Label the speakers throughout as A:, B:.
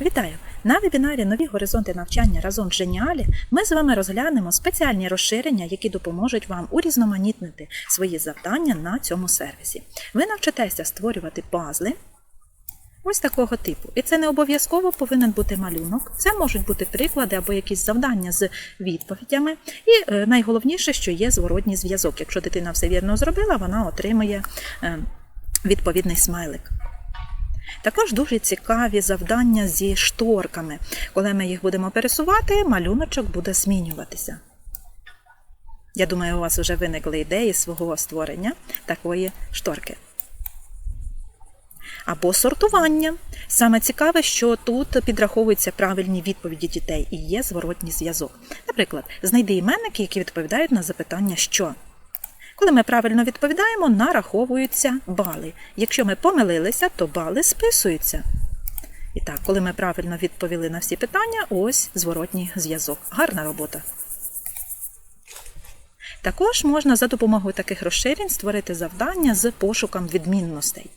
A: Вітаю! На вебінарі Нові горизонти навчання разом з Дженіалі ми з вами розглянемо спеціальні розширення, які допоможуть вам урізноманітнити свої завдання на цьому сервісі. Ви навчитеся створювати пазли. Ось такого типу. І це не обов'язково повинен бути малюнок. Це можуть бути приклади або якісь завдання з відповідями. І е, найголовніше, що є зворотній зв'язок. Якщо дитина все вірно зробила, вона отримує е, відповідний смайлик. Також дуже цікаві завдання зі шторками. Коли ми їх будемо пересувати, малюночок буде змінюватися. Я думаю, у вас вже виникли ідеї свого створення такої шторки. Або сортування. Саме цікаве, що тут підраховуються правильні відповіді дітей і є зворотній зв'язок. Наприклад, знайди іменники, які відповідають на запитання що. Коли ми правильно відповідаємо, нараховуються бали. Якщо ми помилилися, то бали списуються. І так, коли ми правильно відповіли на всі питання, ось зворотній зв'язок. Гарна робота. Також можна за допомогою таких розширень створити завдання з пошуком відмінностей.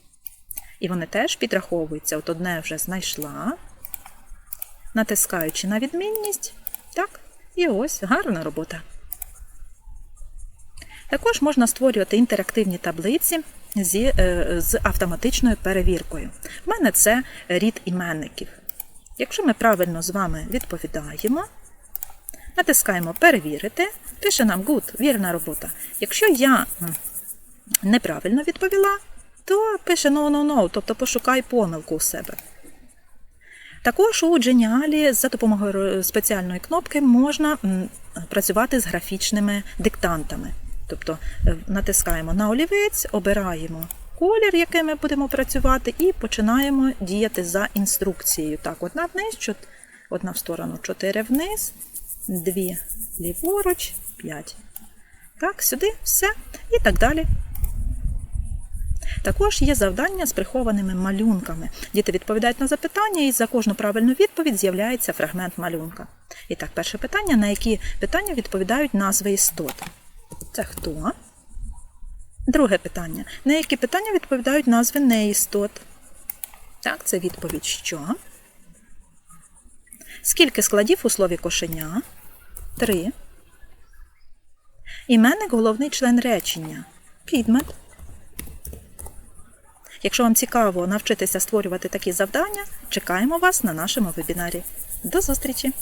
A: І вони теж підраховуються. От одне вже знайшла, натискаючи на відмінність. Так, і ось гарна робота. Також можна створювати інтерактивні таблиці зі, е, з автоматичною перевіркою. У мене це рід іменників. Якщо ми правильно з вами відповідаємо, натискаємо перевірити, пише нам good, вірна робота. Якщо я неправильно відповіла, то пише no, no, no, тобто пошукай помилку у себе. Також у Geniali за допомогою спеціальної кнопки можна працювати з графічними диктантами. Тобто е, натискаємо на олівець, обираємо колір, яким ми будемо працювати, і починаємо діяти за інструкцією. Так, одна вниз, одна в сторону, 4 вниз, 2 ліворуч, 5. Так, сюди, все. І так далі. Також є завдання з прихованими малюнками. Діти відповідають на запитання, і за кожну правильну відповідь з'являється фрагмент малюнка. І так, перше питання: на які питання відповідають назви істот? Це хто? Друге питання. На які питання відповідають назви неістот? Так, це відповідь що? Скільки складів у слові кошеня? Три. Іменник головний член речення. Підмет. Якщо вам цікаво навчитися створювати такі завдання, чекаємо вас на нашому вебінарі. До зустрічі!